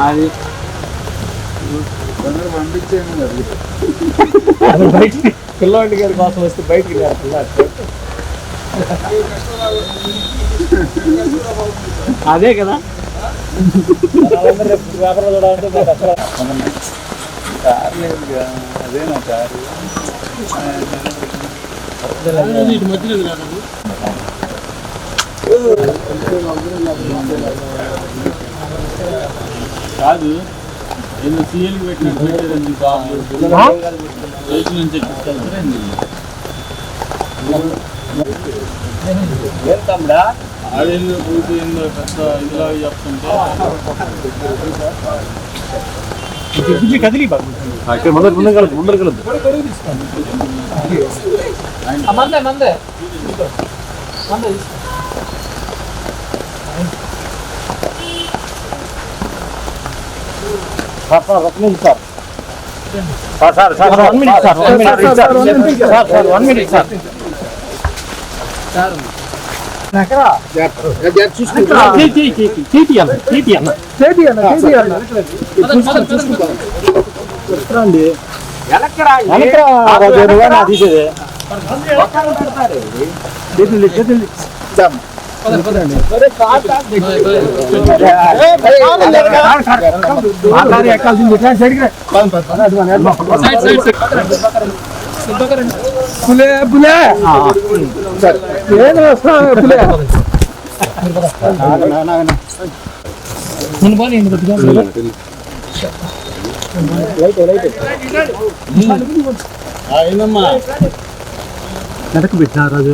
అది పంపించేయండి అది పిల్లవాడి గారి కోసం వస్తే బయటికి అదే కదా వ్యాపారం చూడాలంటే మాకు అసలు కారు లేదుగా అదే నా కారు కాదు ఏందో సీఎల్ పెట్టినట్టు పెట్టారండి బాబు? రైతు నుంచి ఏం తమ్ముడా? ఆడేందో పూర్తి ఏందో పెద్ద ఇదిలా చెప్తుంటే. కదిలి బాబు. ముందర ముందర కలదు ముందర కలదు మందే మందే మందే sir sir sir one minute sir one minute sir sir sir one minute sir తీసేది మాట్లాడి ఎక్కాల్సింది ఇట్లా సైడ్కి రా. పులే పులే ఏం పులే నేను పోనీ ఎందుకు వచ్చాను? ఏందమ్మా వెనక్కి పెట్టినా రాజు